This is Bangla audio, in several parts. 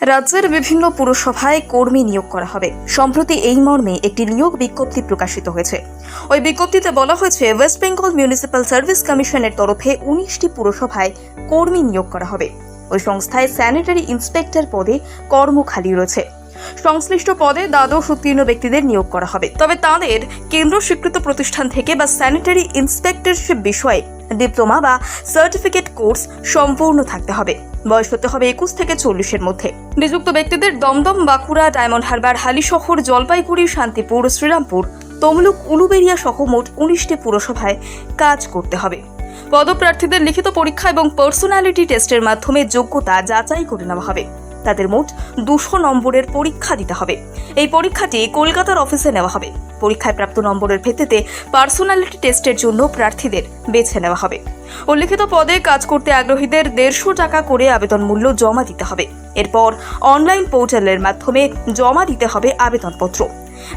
রাজ্যের বিভিন্ন পুরসভায় কর্মী নিয়োগ করা হবে। সম্প্রতি এই মর্মে একটি নিয়োগ বিজ্ঞপ্তি প্রকাশিত হয়েছে। ওই বিজ্ঞপ্তিতে বলা হয়েছে ওয়েস্ট বেঙ্গল মিউনিসিপ্যাল সার্ভিস কমিশনের তরফে উনিশটি পুরসভায় কর্মী নিয়োগ করা হবে। ওই সংস্থায় স্যানিটারি ইন্সপেক্টর পদে কর্ম খালি রয়েছে। সংশ্লিষ্ট পদে দ্বাদশ উত্তীর্ণ ব্যক্তিদের নিয়োগ করা হবে। তবে তাদের কেন্দ্র স্বীকৃত প্রতিষ্ঠান থেকে বা স্যানিটারি ইন্সপেক্টরশিপ বিষয়ে ডিপ্লোমা বা সার্টিফিকেট কোর্স সম্পূর্ণ থাকতে হবে। বয়স হতে হবে একুশ থেকে চল্লিশের মধ্যে। নিযুক্ত ব্যক্তিদের দমদম, বাঁকুড়া, ডায়মন্ড হারবার, হালিশহর, জলপাইগুড়ি, শান্তিপুর, শ্রীরামপুর, তমলুক, উলুবেরিয়া সহ মোট উনিশটি পুরসভায় কাজ করতে হবে। পদপ্রার্থীদের লিখিত পরীক্ষা এবং পার্সোনালিটি টেস্টের মাধ্যমে যোগ্যতা যাচাই করে নেওয়া হবে। তাদের মোট দুশো নম্বরের পরীক্ষা দিতে হবে। এই পরীক্ষাটি কলকাতার অফিসে নেওয়া হবে। পরীক্ষায় প্রাপ্ত নম্বরের ভিত্তিতে পার্সোনালিটি টেস্টের জন্য প্রার্থীদের বেছে নেওয়া হবে। উল্লিখিত পদে কাজ করতে আগ্রহীদের দেড়শো টাকা করে আবেদন মূল্য জমা দিতে হবে। এরপর অনলাইন পোর্টালের মাধ্যমে জমা দিতে হবে আবেদনপত্র।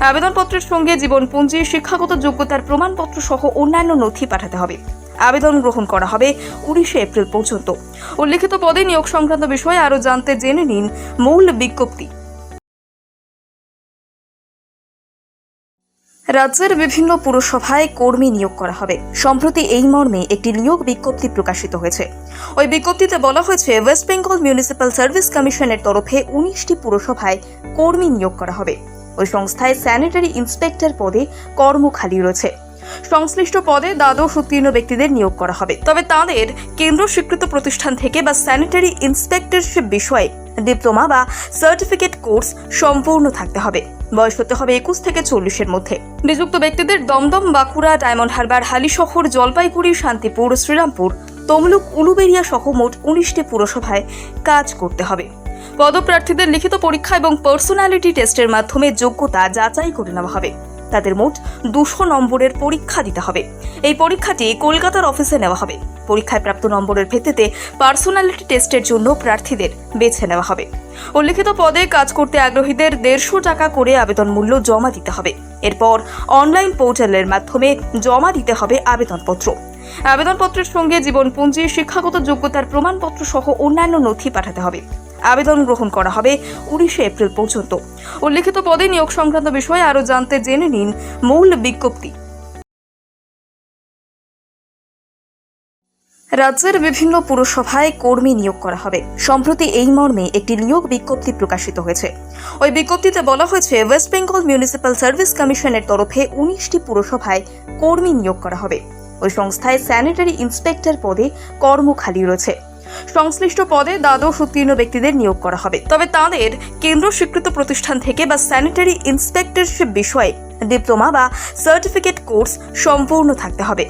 আবেদনপত্রের সঙ্গে জীবনপুঞ্জি শিক্ষাগত যোগ্যতার প্রমাণপত্র সহ অন্যান্য নথি পাঠাতে হবে। আবেদন গ্রহণ করা হবে উনিশে এপ্রিল পর্যন্ত। উল্লিখিত পদে নিয়োগ সংক্রান্ত বিষয়ে আরও জানতে জেনে নিন মূল বিজ্ঞপ্তি। রাজ্যের বিভিন্ন পুরসভায় কর্মী নিয়োগ করা হবে। সম্প্রতি এই মর্মে একটি নিয়োগ বিজ্ঞপ্তি প্রকাশিত হয়েছে। ওই বিজ্ঞপ্তিতে বলা হয়েছে, ওয়েস্ট বেঙ্গল মিউনিসিপ্যাল সার্ভিস কমিশনের তরফে উনিশটি পুরসভায় কর্মী নিয়োগ করা হবে। ওই সংস্থায় স্যানিটারি ইন্সপেক্টর পদে কর্ম খালি রয়েছে। সংশ্লিষ্ট পদে দ্বাদশ উত্তীর্ণ ব্যক্তিদের নিয়োগ করা হবে। তবে তাদের কেন্দ্র স্বীকৃত প্রতিষ্ঠান থেকে বা স্যানিটারি ইন্সপেক্টরশিপ বিষয়ে ডিপ্লোমা বা সার্টিফিকেট কোর্স সম্পূর্ণ থাকতে হবে। বয়স হতে হবে একুশ থেকে চল্লিশের মধ্যে। নিযুক্ত ব্যক্তিদের দমদম, বাঁকুড়া, ডায়মন্ড হারবার, হালিশহর, জলপাইগুড়ি, শান্তিপুর, শ্রীরামপুর, তমলুক উলুবেরিয়া সহ মোট উনিশটি পুরসভায় কাজ করতে হবে। পদপ্রার্থীদের লিখিত পরীক্ষা এবং পার্সোনালিটি টেস্টের মাধ্যমে যোগ্যতা যাচাই করে নেওয়া হবে। তাদের মোট দুশো নম্বরের পরীক্ষা দিতে হবে। এই পরীক্ষাটি কলকাতার অফিসে নেওয়া হবে। পরীক্ষায় প্রাপ্ত নম্বরের ভিত্তিতে পার্সোনালিটি টেস্টের জন্য প্রার্থীদের বেছে নেওয়া হবে। উল্লিখিত পদে কাজ করতে আগ্রহীদের দেড়শো টাকা করে আবেদন মূল্য জমা দিতে হবে। এরপর অনলাইন পোর্টালের মাধ্যমে জমা দিতে হবে আবেদনপত্র। আবেদনপত্রের সঙ্গে জীবনপুঞ্জি শিক্ষাগত যোগ্যতার প্রমাণপত্র সহ অন্যান্য নথি পাঠাতে হবে। আবেদন গ্রহণ করা হবে উনিশে এপ্রিল পর্যন্ত। উল্লিখিত পদে নিয়োগ সংক্রান্ত বিষয়ে আরও জানতে জেনে নিন মূল বিজ্ঞপ্তি। রাজ্যের বিভিন্ন পুরসভায় কর্মী নিয়োগ করা হবে। সম্প্রতি এই মর্মে একটি নিয়োগ বিজ্ঞপ্তি প্রকাশিত হয়েছে। ওই বিজ্ঞপ্তিতে বলা হয়েছে, ওয়েস্ট বেঙ্গল মিউনিসিপ্যাল সার্ভিস কমিশনের তরফে উনিশটি পুরসভায় কর্মী নিয়োগ করা হবে। ওই সংস্থায় স্যানিটারি ইন্সপেক্টর পদে কর্ম খালি রয়েছে। সংশ্লিষ্ট পদে দ্বাদশ উত্তীর্ণ ব্যক্তিদের নিয়োগ করা হবে। তবে তাদের কেন্দ্র স্বীকৃত প্রতিষ্ঠান থেকে বা স্যানিটারি ইন্সপেক্টরশিপ বিষয়ে ডিপ্লোমা বা সার্টিফিকেট কোর্স সম্পূর্ণ থাকতে হবে।